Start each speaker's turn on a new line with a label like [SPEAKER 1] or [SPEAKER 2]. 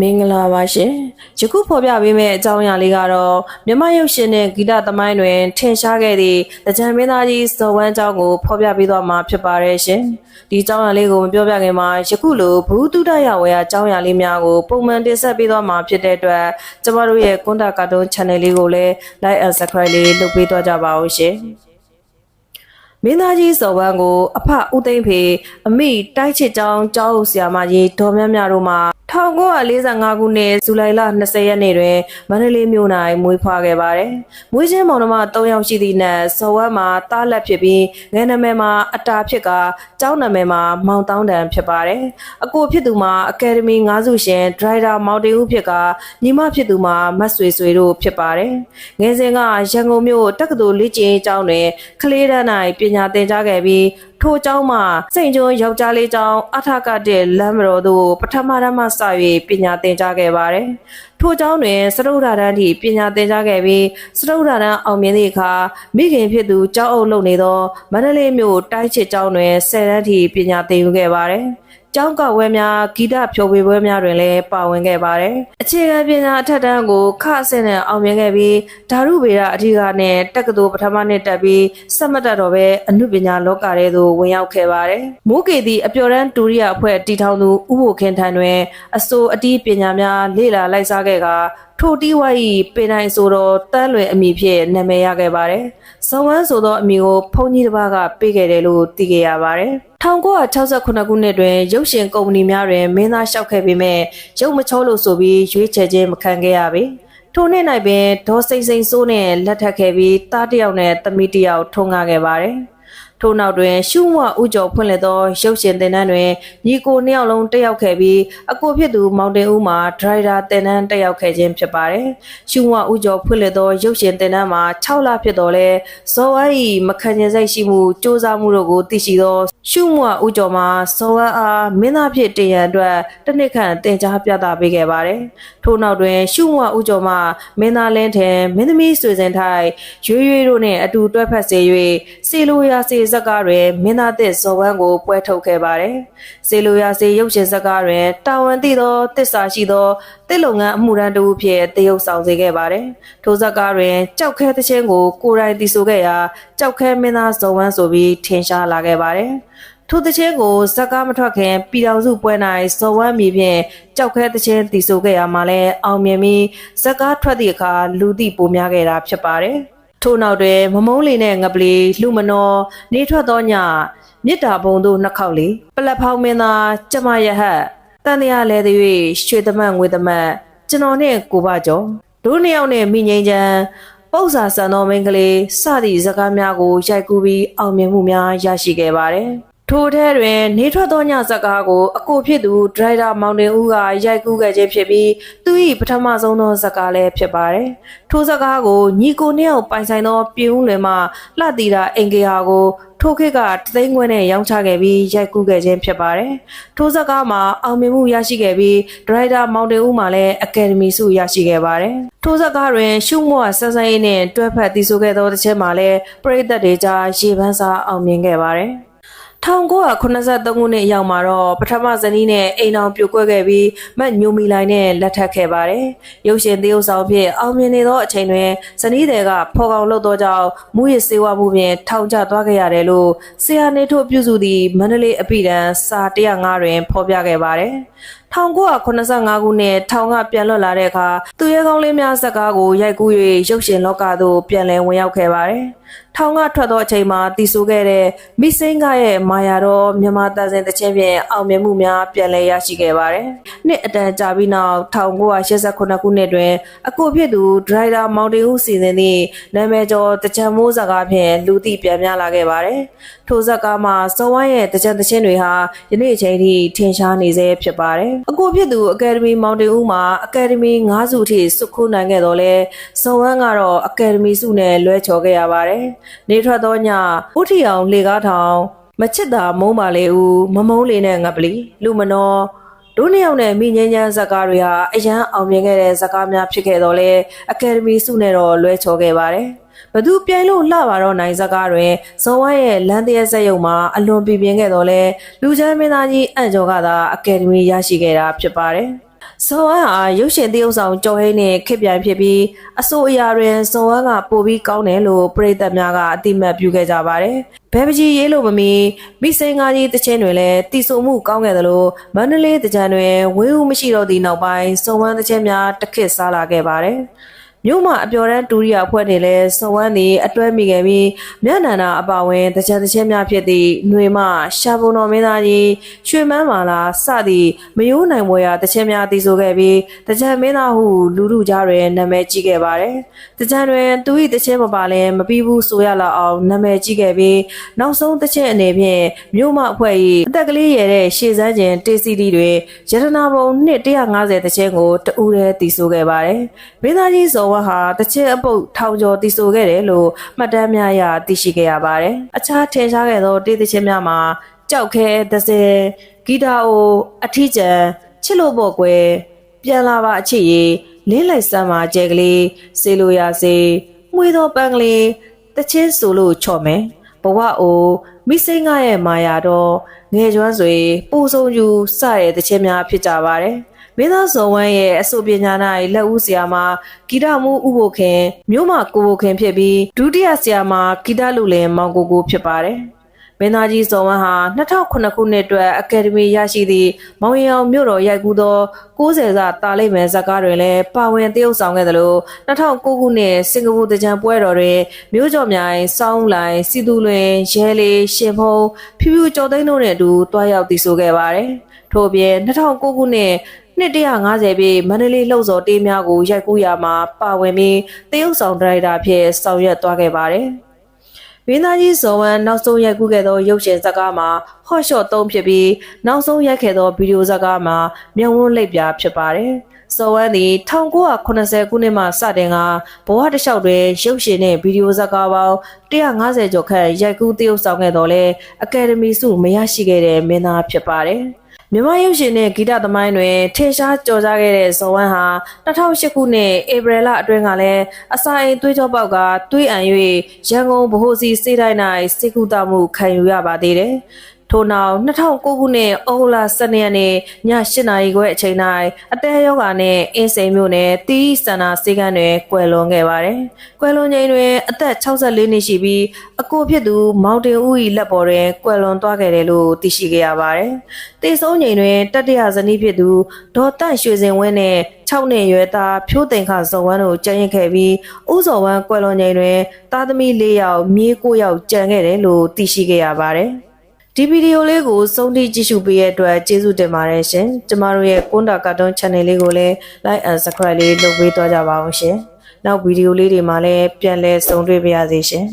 [SPEAKER 1] မင်္ဂလာပါရှင်ယခုဖော်ပြပေးမယ့်အကြောင်းအရာလေးကတော့မြမရုပ်ရှင်နဲ့ဂီတသမိုင်းတွင်ထင်ရှားခဲ့သည့်တကြံမင်းသားကြီးဇော်ဝမ်းကျောင်းကိုဖော်ပြပေးသွားမှာဖြစ်ပါတယ်ရှင်ဒီအကြောင်းအရာလေးကိုမပြောပြခင်မှာယခုလိုဘူတုဒရဝေယအကြောင်းအရာလေးများကိုပုံမှန်တင်ဆက်ပေးသွားမှာဖြစ်တဲ့အတွက်ကျမတို့ရဲ့ကွန်တာကာတွန်း channel လေးကိုလည်း like and subscribe လေးလုပ်ပေးသွားကြပါဦးရှင် မင်းသားကြီးစော်ဝမ်းကိုအဖဦးသိမ့်ဖေအမိတိုက်ချစ်ကြောင်းကျောင်းအုပ်ဆရာမကြီးဒေါ်မြမြတို့မှ1945ခုနှစ်ဇူလိုင်လ20ရက်နေ့တွင်မန္တလေးမြို့၌မွေးဖွားခဲ့ပါတယ်။မွေးချင်းမောင်နှမ3ယောက်ရှိသည့်နက်စော်ဝမ်းမှာတားလက်ဖြစ်ပြီးငယ်နာမည်မှာအတာဖြစ်ကကျောင်းနာမည်မှာမောင်တောင်းတန်ဖြစ်ပါတယ်။အကိုဖြစ်သူမှာအကယ်ဒမီ၅စုရှင်ဒရိုက်တာမောင်တင်ဦးဖြစ်ကညီမဖြစ်သူမှာမတ်ဆွေဆွေတို့ဖြစ်ပါတယ်။ငယ်စဉ်ကရန်ကုန်မြို့တက္ကသိုလ်လေ့ကျင့်ရေးကျောင်းတွင်ကလေးတန်း၌ပညာသင်ကြားခဲ့ပြီးထိုကျောင်းမှာစိန်ကျွန်းယောက်ျားလေးကျောင်းအထကတဲ့လမ်းမတော်သို့ပထမတန်းမှစ၍ပညာသင်ကြားခဲ့ပါတယ်။ထိုကျောင်းတွင်စတုဒ္ဓတန်းထိပညာသင်ကြားခဲ့ပြီးစတုဒ္ဓတန်းအောင်မြင်သည့်အခါမိခင်ဖြစ်သူကျောင်းအုပ်လုပ်နေသောမန္တလေးမြို့တိုင်းချစ်ကျောင်းတွင်ဆယ်တန်းထိပညာသင်ယူခဲ့ပါတယ်။ ကျောင်းကဝဲများဂီတဖြော်ပြပွဲများတွင်လည်းပါဝင်ခဲ့ပါတယ်။အခြေခံပညာအထက်တန်းကိုခအဆင့်နဲ့အောင်မြင်ခဲ့ပြီးဓာတုဗေဒအဓိကနဲ့တက္ကသိုလ်ပထမနှစ်တက်ပြီးစက်မတက်တော့ပဲအမှုပညာလောကထဲသို့ဝင်ရောက်ခဲ့ပါတယ်။မိုးကေသည်အပျော်တန်းတူရိယအဖွဲ့တည်ထောင်သူဥပိုခင်ထံတွင်အစိုးအတီးပညာများလေ့လာလိုက်စားခဲ့ကထိုတီဝိုင်း၏ပေတိုင်းဆိုတော့တန်းလွယ်အမည်ဖြင့်နာမည်ရခဲ့ပါတယ်။ ဇဝန်းဆိုသောအမည်ကိုဘုန်းကြီးတစ်ပါးကပေးခဲ့တယ်လို့သိခဲ့ရပါတယ်။1968ခုနှစ်တွင်ရုပ်ရှင်ကုမ္ပဏီများတွင်မင်းသားလျှောက်ခဲ့ပေမဲ့ရုပ်မချောလို့ဆိုပြီးရွေးချယ်ခြင်းမခံခဲ့ရပေ။ထိုနှစ်၌ပင်ဒေါ်စိန်စိန်စိုးနဲ့လက်ထပ်ခဲ့ပြီးသားတစ်ယောက်နဲ့သမီးတစ်ယောက်ထုံးကားခဲ့ပါတယ်။ ထို့နောက်တွင်ရှုမဥကျော်ဖွင့်လှစ်သောရုပ်ရှင်သင်တန်းတွင်ညီကိုနှစ်ယောက်လုံးတက်ရောက်ခဲ့ပြီးအကိုဖြစ်သူမောင်တင်ဦးမှာဒရိုက်တာသင်တန်းတက်ရောက်ခဲ့ခြင်းဖြစ်ပါတယ်။ရှုမဥကျော်ဖွင့်လှစ်သောရုပ်ရှင်သင်တန်းမှာ6လဖြစ်တော်လဲဇော်ဝါ၏မခံကျင်စိတ်ရှိမှုစ조사မှုတို့ကိုသိရှိသောရှုမဥကျော်မှာဇော်ဝါအားမင်းသားဖြစ်တင်ရန်အတွက်တစ်နှစ်ခန့်တင် जा ပြသပေးခဲ့ပါတယ်။ထို့နောက်တွင်ရှုမဥကျော်မှာမင်းသားလင်းထံမင်းသမီးဆွေစင်ထိုက်ရွေရွေတို့နှင့်အတူတွဲဖက်စေ၍စီလိုရာစီ ဇက်ကားတွင်မင်းသားသစ်ဇော်ဝမ်းကိုပွဲထုတ်ခဲ့ပါတယ်။စီလိုရာစီရုပ်ရှင်ဇက်ကားတွင်တာဝန်သိသောတစ္ဆာရှိသောတစ်လုပ်ငန်းအမှုရန်တူဖြင့်တရုပ်ဆောင်စေခဲ့ပါတယ်။ထိုဇက်ကားတွင်ကြောက်ခဲသချင်းကိုကိုယ်တိုင်တည်ဆိုခဲ့ရာကြောက်ခဲမင်းသားဇော်ဝမ်းဆိုပြီးထင်ရှားလာခဲ့ပါတယ်။ထိုတခြင်းကိုဇက်ကားမထွက်ခင်ပြည်တော်စုပွဲ၌စော်ဝမ်းမီဖြင့်ကြောက်ခဲတခြင်းတည်ဆိုခဲ့ရမှာလဲအောင်မြင်ပြီးဇက်ကားထွက်သည့်အခါလူသိပိုများခဲ့တာဖြစ်ပါတယ်။ ထို့နောက်တွင်မမုံးလေးနဲ့ငပလီလူမနောနေထွက်သောညမြစ်တာဘုံတို့နှစ်ခေါက်လေးပလက်ဖောင်းမင်းသားကျမရဟတ်တန်တရားလဲသည်၍ရွှေသမတ်ငွေသမတ်ကျွန်တော်နဲ့ကိုပါကျော်တို့နှစ်ယောက်နဲ့မိငိမ့်ချမ်းပု္ပ္ပာဆန်တော်မင်းကလေးစသည့်ဇကားများကိုရိုက်ကူးပြီးအောင်မြင်မှုများရရှိခဲ့ပါတယ် ထိုထဲတွင်နေထွက်သောညဇက်ကားကိုအကိုဖြစ်သူဒရိုက်တာမောင်တင်ဦးကရိုက်ကူးခဲ့ခြင်းဖြစ်ပြီးသူ၏ပထမဆုံးသောဇက်ကားလည်းဖြစ်ပါတယ်။ထိုဇက်ကားကိုညီကိုနှစ်ယောက်ပိုင်ဆိုင်သောပြည်ဦးလွင်မှလှတီတာအင်ကေဟာကိုထိုခေတ်ကတသိန်းခွဲနဲ့ရောင်းချခဲ့ပြီးရိုက်ကူးခဲ့ခြင်းဖြစ်ပါတယ်။ထိုဇက်ကားမှာအောင်မြင်မှုရရှိခဲ့ပြီးဒရိုက်တာမောင်တင်ဦးမှလည်းအကယ်ဒမီဆုရရှိခဲ့ပါတယ်။ထိုဇက်ကားတွင်ရှုမွတ်ဆန်းဆန်းရေးနဲ့တွဲဖက်တည်ဆိုခဲ့သောတစ်ချက်မှာလည်းပရိသတ်တွေကြားရေပန်းစားအောင်မြင်ခဲ့ပါတယ်။ 1983ခုနှစ်အရောက်မှာတော့ပထမဇနီးနဲ့အိမ်အောင်ပြိုကွက်ခဲ့ပြီးမတ်ညိုမီလိုင်နဲ့လက်ထပ်ခဲ့ပါတယ်။ရုပ်ရှင်သရုပ်ဆောင်ဖြစ်အောင်မြင်နေသောအချိန်တွင်ဇနီးတွေကဖော်ကောင်လုပ်သောကြောင့်မူရစ်စေဝမှုဖြင့်ထောင်ချသွားခဲ့ရတယ်လို့ဆရာနေထုတ်ပြုစုသည့်မန္တလေးအပိဒံစာ105တွင်ဖော်ပြခဲ့ပါတယ်။ 1985ခုနှစ်ထောင်ကပြန်လွတ်လာတဲ့အခါသူရဲကောင်းလေးများဇက်ကားကိုရိုက်ကူး၍ရုပ်ရှင်လောကသို့ပြန်လည်ဝင်ရောက်ခဲ့ပါတယ်။ထောင်ကထွက်သောအချိန်မှာတည်ဆိုခဲ့တဲ့မိစိန်ကရဲ့မာယာတော်မြန်မာတန်စင်တခြင်းဖြင့်အောင်မြင်မှုများပြန်လည်ရရှိခဲ့ပါတယ်။နှစ်အတန်ကြာပြီးနောက်1989ခုနှစ်တွင်အကိုဖြစ်သူဒရိုက်တာမောင်တင်ဦးစီစဉ်သည့်နာမည်ကျော်တကြံမိုးဇာကားဖြင့်လူသိပြန်များလာခဲ့ပါတယ်။ထိုဇက်ကားမှာစောဝိုင်းရဲ့တကြံတခြင်းတွေဟာယနေ့အချိန်ထိထင်ရှားနေဆဲဖြစ်ပါတယ်။အကိုဖြစ်သူအကယ်ဒမီမောင်တင်ဦးမှာအကယ်ဒမီ9စုထိစုခုနိုင်ခဲ့တော့လဲဇော်ဝမ်းကတော့အကယ်ဒမီစုနဲ့လွဲချော်ခဲ့ရပါတယ်။နေထွက်သောညဥထီအောင်လေကားထောင်မချစ်တာမုံပါလေဦးမမုံလေးနဲ့ငပလီလူမနော တို့နှစ်ယောက်နဲ့မိငင်းချမ်းဇက်ကားတွေဟာအရန်အောင်မြင်ခဲ့တဲ့ဇက်ကားများဖြစ်ခဲ့တော့လဲအကယ်ဒမီစုနဲ့တော့လွဲချော်ခဲ့ပါတယ်။ဘသူပြိုင်လို့လှပါတော့နိုင်ဇက်ကားတွင်ဇော်ဝမ်းရဲ့လမ်းတရက်ဆက်ရုံမှာအလွန်ပြပြင်းခဲ့တော့လဲလူချမ်းမင်းသားကြီးအန်ကျော်ကသာအကယ်ဒမီရရှိခဲ့တာဖြစ်ပါတယ်။ ဇော်ဝမ်းဟာရုပ်ရှင်သရုပ်ဆောင်ကျော်ဟိန်းနဲ့ခစ်ပြိုင်ဖြစ်ပြီးအဆိုအရာတွင်ဇော်ဝမ်းကပိုပြီးကောင်းတယ်လို့ပရိသတ်များကအတိမတ်ပြုခဲ့ကြပါတယ်။ဘဲပကြီးရေးလို့မမီမိစိန်ကားကြီးတချင်းတွေလည်းတီဆိုမှုကောင်းခဲ့သလိုမန္တလေးတကြံတွင်ဝင်းဦးမရှိတော့သည့်နောက်ပိုင်းဇော်ဝမ်းတချင်းများတစ်ခစ်စားလာခဲ့ပါတယ်။ မြို့မှာအပျော်တန်းတူရီယာအဖွဲ့တွေလည်းစောဝမ်းသည်အတွဲမိခဲ့ပြီးမြတ်နန္ဒာအပါဝင်တကြံတချင်းများဖြစ်သည့်ຫນွေမရှာဘုံတော်မင်းသားကြီးရွှေမန်းမာလာစသည့်မယိုးနိုင်မွေရာတချင်းများတည်ဆိုခဲ့ပြီးတကြံမင်းသားဟုလူလူကြားတွင်နာမည်ကြီးခဲ့ပါတယ်။တကြံတွင်သူ၏တချင်းမပါလည်းမပြီးဘူးဆိုရလောက်အောင်နာမည်ကြီးခဲ့ပြီးနောက်ဆုံးတချင်းအနေဖြင့်မြို့မအဖွဲ့၏အသက်ကလေးရတဲ့ရှေ့စမ်းကျင်တေစီတီတွင်ရတနာဘုံနှစ်150တချင်းကိုတဦးတည်းတည်ဆိုခဲ့ပါတယ်။မင်းသားကြီးဇော်ဝတ်ဟာတချင်းအပုတ်ထောင်ကျော်တည်ဆိုခဲ့တယ်လို့မှတ်တမ်းများအရသိရှိခဲ့ရပါတယ်။အခြားထင်ရှားခဲ့သောတေးသချင်းများမှာကြောက်ခဲသစင်ဂီတာအိုအထီးကျန်ချစ်လို့ပေါ့ကွယ်ပြန်လာပါအချစ်ရေလင်းလိုက်စမ်းပါကြဲကလေးစေလိုရစေမှွေသောပန်းကလေးတချင်းဆိုလို့ချော့မယ်ဘဝအိုမိစိန်ငါရဲ့မာယာတော့ငယ်ကျွမ်းစွေပူဆုံယူစတဲ့တချင်းများဖြစ်ကြပါတယ် မင်းသားဇော်ဝမ်းရဲ့အဆိုပညာ၌လက်ဦးဆရာမဂီတမှုဥပုခင်မြို့မှာကိုဘိုခင်ဖြစ်ပြီးဒုတိယဆရာမဂီတလူလင်မောင်ကိုကိုဖြစ်ပါတယ်မင်းသားကြီးဇော်ဝမ်းဟာ2009ခုနှစ်အတွက်အကယ်ဒမီရရှိသည့်မောင်ရီအောင်မြို့တော်ရိုက်ကူးသော60စာတာလိမ့်မယ်ဇာတ်ကားတွင်လည်းပါဝင်သရုပ်ဆောင်ခဲ့သလို2009ခုနှစ်စင်ကာပူတကြံပွဲတော်တွင်မြို့ကျော်မြိုင်စောင်းလိုင်စီသူလွင်ရဲလေးရှင်ဖုံဖြူဖြူကျော်သိန်းတို့နဲ့အတူတွားရောက်တည်ဆိုခဲ့ပါတယ်ထို့အပြင်2009ခုနှစ် နှစ်150ပြည့်မန္တလေးလှုပ်စော်တေးများကိုရိုက်ကူးရမှာပါဝင်ပြီးတရုတ်ဆောင်ဒါရိုက်တာဖြစ်ဆောင်ရွက်သွားခဲ့ပါတယ်။မင်းသားကြီးဇော်ဝမ်းနောက်ဆုံးရိုက်ကူးခဲ့သောရုပ်ရှင်ဇာတ်ကားမှာဟော့ရှော့သုံးဖြစ်ပြီးနောက်ဆုံးရိုက်ခဲ့သောဗီဒီယိုဇာတ်ကားမှာမြောင်ဝန်းလိပ်ပြာဖြစ်ပါတယ်။စော်ဝမ်းသည်1980ခုနှစ်မှစတင်ကဘဝတစ်လျှောက်တွင်ရုပ်ရှင်နှင့်ဗီဒီယိုဇာတ်ကားပေါင်း150ကျော်ခန့်ရိုက်ကူးသရုပ်ဆောင်ခဲ့တော်လဲအကယ်ဒမီဆုမရရှိခဲ့တဲ့မင်းသားဖြစ်ပါတယ်။ မြန်မာရုပ်ရှင်နဲ့ဂီတသမိုင်းတွင်ထင်ရှားကျော်ကြားခဲ့တဲ့ဇော်ဝမ်းဟာ2008ခုနှစ်ဧပြီလအတွင်းကလည်းအစာအိမ်သွေးကြောပေါက်ကသွေးအံ၍ရန်ကုန်ဗဟိုစီစေးတိုင်း၌စေကူတာမှုခံယူရပါသေးတယ်။ ထို့နောက်2009ခုနှစ်ဩဂုတ်လ12ရက်နေ့ည8နာရီခွဲအချိန်၌အတဲယောဂါနဲ့အင်းစိန်မြို့နယ်တီးစန္နာစေကန်းတွင်ကွယ်လွန်ခဲ့ပါတယ်။ကွယ်လွန်ချိန်တွင်အသက်64နှစ်ရှိပြီးအကိုဖြစ်သူမောင်တင်ဦး၏လက်ပေါ်တွင်ကွယ်လွန်သွားခဲ့တယ်လို့သိရှိခဲ့ရပါတယ်။တေဆုံးချိန်တွင်တတိယဇနီးဖြစ်သူဒေါ်တန့်ရွှေစင်ဝင်းနဲ့6နှစ်ရွယ်သားဖြိုးသိန်ခဇော်ဝမ်းတို့ကြံ့ရင်ခဲ့ပြီးဥဇော်ဝမ်းကွယ်လွန်ချိန်တွင်သားသမီး၄ယောက်မြေး9ယောက်ကြံခဲ့တယ်လို့သိရှိခဲ့ရပါတယ်။ ဒီဗီဒီယိုလေးကိုစုံထိကြည့်ရှုပေးတဲ့အတွက်ကျေးဇူးတင်ပါတယ်ရှင်ကျမတို့ရဲ့ကွန်တာကာတွန်း channel လေးကိုလည်း like and subscribe လေးလုပ်ပေးသွားကြပါအောင်ရှင်နောက်ဗီဒီယိုလေးတွေမှာလည်းပြန်လည်ဆုံတွေ့ပါရစေရှင်